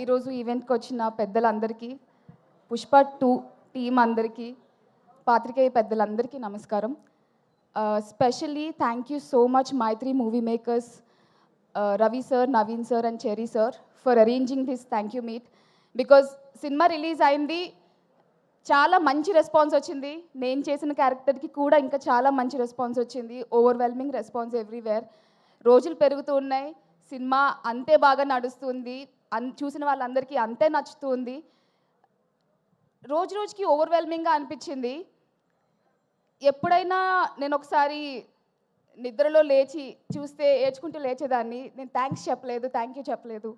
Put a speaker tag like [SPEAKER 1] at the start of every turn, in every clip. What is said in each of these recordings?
[SPEAKER 1] ఈరోజు ఈవెంట్కి వచ్చిన పెద్దలందరికీ పుష్ప టూ టీం అందరికీ పాత్రికేయ పెద్దలందరికీ నమస్కారం. Specially thank you so much Mythri movie makers Ravi sir Naveen sir and Cherry sir for arranging this thank you meet because cinema release అయింది చాలా మంచి రెస్పాన్స్ వచ్చింది. నేను చేసిన క్యారెక్టర్కి కూడా ఇంకా చాలా మంచి రెస్పాన్స్ వచ్చింది. ఓవర్వెల్మింగ్ రెస్పాన్స్ ఎవ్రీవేర్ రోజులు పెరుగుతూ ఉన్నాయి. సినిమా అంతే బాగా నడుస్తుంది. అన్ చూసిన వాళ్ళందరికీ అంతే నచ్చుతుంది రోజు రోజుకి ఓవర్వెల్మింగ్గా అనిపించింది. ఎప్పుడైనా నేను ఒకసారి నిద్రలో లేచి చూస్తే ఏడ్చుకుంటూ లేచేదాన్ని. నేను థ్యాంక్స్ చెప్పలేదు థ్యాంక్ యూ చెప్పలేదు.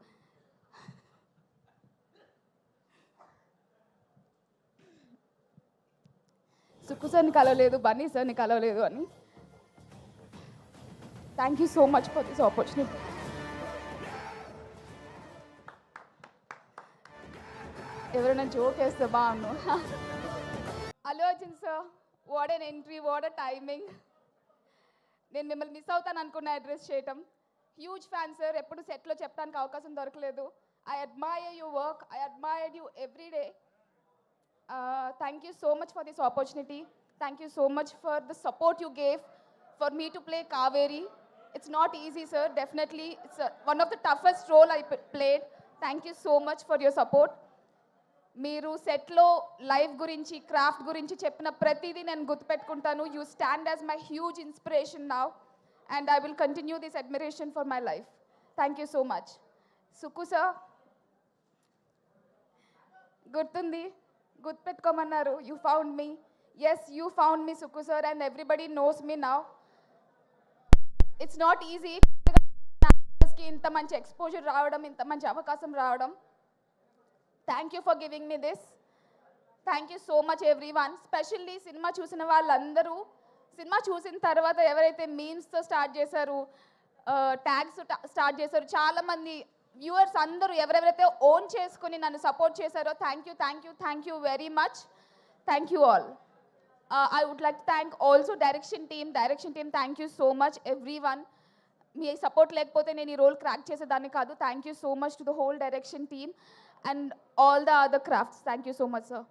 [SPEAKER 1] సుక్కు సార్ని కలవలేదు బన్నీ సార్ని కలవలేదు అని. Thank you so much for this opportunity. ఎవరైనా జోక్ వేస్తే బాగుండు. Allu Arjun sir what an entry what a timing నేను మిమ్మల్ని మిస్ అవుతాను అనుకున్న అడ్రస్ చేయటం. హ్యూజ్ ఫ్యాన్ సార్ ఎప్పుడు సెట్లో చెప్పడానికి అవకాశం దొరకలేదు. I admire you work I admire you every day thank you so much for this opportunity thank you so much for the support you gave for me to play Kaveri it's not easy sir definitely it's one of the toughest role I played thank you so much for your support మీరు సెట్లో life గురించి craft గురించి చెప్పిన ప్రతిదీ నేను గుర్తుపెట్టుకుంటాను. You stand as my huge inspiration now and I will continue this admiration for my life thank you so much Sukku sir గుర్తుంది? గుర్తుపెట్టుకోమన్నారు. You found me yes you found me Sukku sir and everybody knows me now it's not easy ఇంత మంచి exposure రావడం ఇంత మంచి అవకాశం రావడం. Thank you for giving me this thank you so much everyone specially cinema చూసిన వాళ్ళందరూ cinema చూసిన తర్వాత ఎవరైతే మీమ్స్తో స్టార్ట్ చేశారు ట్యాగ్స్ స్టార్ట్ చేశారు చాలామంది వ్యూవర్స్ అందరూ ఎవరెవరైతే ఓన్ చేసుకుని నన్ను సపోర్ట్ చేశారో thank you thank you thank you very much thank you all I would like thank also direction team direction team thank you so much everyone me support లేకపోతే నేను ఈ రోల్ క్రాక్ చేసేదాన్ని కాదు. Thank you so much to the whole direction team and all the other crafts thank you so much sir